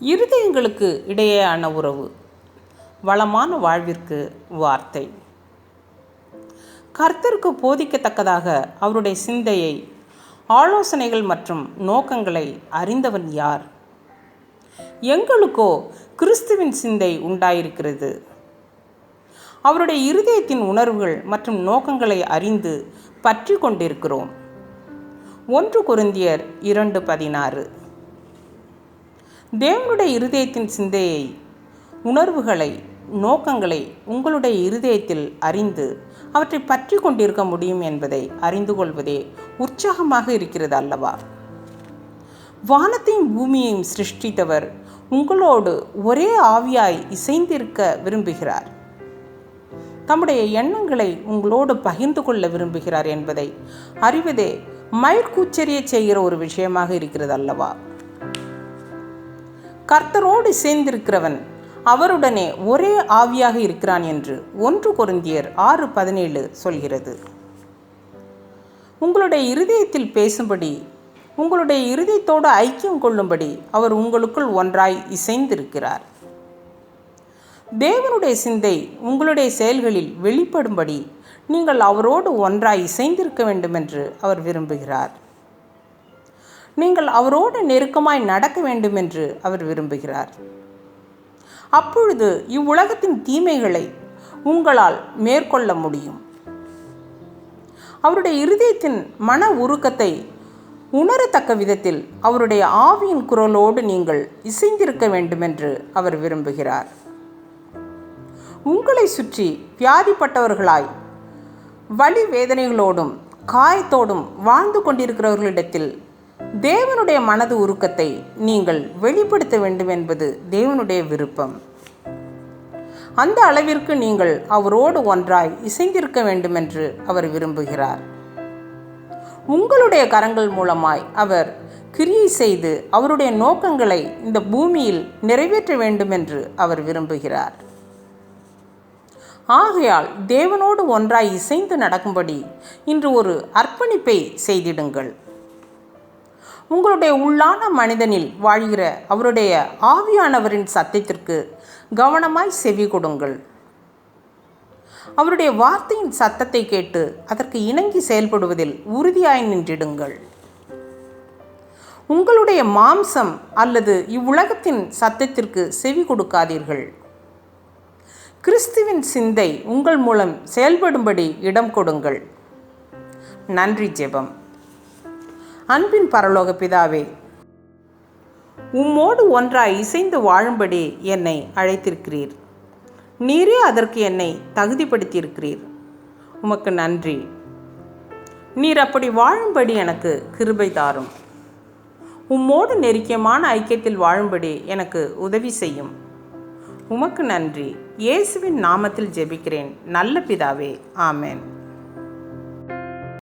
இருதயங்களுக்கு இடையேயான உறவு. வளமான வாழ்விற்கு வார்த்தை. கர்த்தருக்கு போதிக்கத்தக்கதாக அவருடைய சிந்தையை ஆலோசனைகள் மற்றும் நோக்கங்களை அறிந்தவன் யார்? எங்களுக்கோ கிறிஸ்துவின் சிந்தை உண்டாயிருக்கிறது. அவருடைய இருதயத்தின் உணர்வுகள் மற்றும் நோக்கங்களை அறிந்து பற்றி கொண்டிருக்கிறோம். ஒன்று குருந்தியர் இரண்டு பதினாறு. தேவனுடைய இருதயத்தின் சிந்தையை உணர்வுகளை நோக்கங்களை உங்களுடைய இருதயத்தில் அறிந்து அவற்றை பற்றி கொண்டிருக்க முடியும் என்பதை அறிந்து கொள்வதே உற்சாகமாக இருக்கிறது அல்லவா? வானத்தையும் பூமியையும் சிருஷ்டித்தவர் உங்களோடு ஒரே ஆவியாய் இசைந்திருக்க விரும்புகிறார். தம்முடைய எண்ணங்களை உங்களோடு பகிர்ந்து கொள்ள விரும்புகிறார் என்பதை அறிவதே மயிர்கூச்சரிய செய்கிற ஒரு விஷயமாக இருக்கிறது அல்லவா? கர்த்தரோடு சேர்ந்திருக்கிறவன் அவருடனே ஒரே ஆவியாக இருக்கிறான் என்று ஒன்று கொருந்தியர் ஆறு பதினேழு சொல்கிறது. உங்களுடைய இருதயத்தில் பேசும்படி உங்களுடைய இருதயத்தோடு ஐக்கியம் கொள்ளும்படி அவர் உங்களுக்குள் ஒன்றாய் இசைந்திருக்கிறார். தேவனுடைய சிந்தை உங்களுடைய செயல்களில் வெளிப்படும்படி நீங்கள் அவரோடு ஒன்றாய் இசைந்திருக்க வேண்டும் என்று அவர் விரும்புகிறார். நீங்கள் அவரோடு நெருக்கமாய் நடக்க வேண்டும் என்று அவர் விரும்புகிறார். அப்பொழுது இவ்வுலகத்தின் தீமைகளை உங்களால் மேற்கொள்ள முடியும். அவருடைய இருதயத்தின் மன உருக்கத்தை உணரத்தக்க விதத்தில் அவருடைய ஆவியின் குரலோடு நீங்கள் இசைந்திருக்க வேண்டுமென்று அவர் விரும்புகிறார். உங்களை சுற்றி வியாதிப்பட்டவர்களாய் வலி வேதனைகளோடும் காயத்தோடும் வாழ்ந்து கொண்டிருக்கிறவர்களிடத்தில் தேவனுடைய மனது உருக்கத்தை நீங்கள் வெளிப்படுத்த வேண்டும் என்பது தேவனுடைய விருப்பம். அந்த அளவிற்கு நீங்கள் அவரோடு ஒன்றாய் இசைந்திருக்க வேண்டும் என்று அவர் விரும்புகிறார். உங்களுடைய கரங்கள் மூலமாய் அவர் கிரியை செய்து அவருடைய நோக்கங்களை இந்த பூமியில் நிறைவேற்ற வேண்டும் என்று அவர் விரும்புகிறார். ஆகையால் தேவனோடு ஒன்றாய் இசைந்து நடக்கும்படி இன்று ஒரு அர்ப்பணிப்பை செய்திடுங்கள். உங்களுடைய உள்ளான மனிதனில் வாழ்கிற அவருடைய ஆவியானவரின் சத்தத்திற்கு கவனமாய் செவி கொடுங்கள். அவருடைய வார்த்தையின் சத்தத்தை கேட்டு அதற்கு இணங்கி செயல்படுவதில் உறுதியாய் நின்றிடுங்கள். உங்களுடைய மாம்சம் அல்லது இவ்வுலகத்தின் சத்தத்திற்கு செவி கொடுக்காதீர்கள். கிறிஸ்துவின் சிந்தை உங்கள் மூலம் செயல்படும்படி இடம் கொடுங்கள். நன்றி ஜெபம். அன்பின் பரலோக பிதாவே உம்மோடு ஒன்றாய் இசைந்து வாழும்படி என்னை அழைத்திருக்கிறீர். நீரே அதற்கு என்னை தகுதிப்படுத்தியிருக்கிறீர். உமக்கு நன்றி. நீர் அப்படி வாழும்படி எனக்கு கிருபை தாரும். உம்மோடு நெருக்கியமான ஐக்கியத்தில் வாழும்படி எனக்கு உதவி செய்யும். உமக்கு நன்றி. இயேசுவின் நாமத்தில் ஜெபிக்கிறேன். நல்ல பிதாவே ஆமேன்.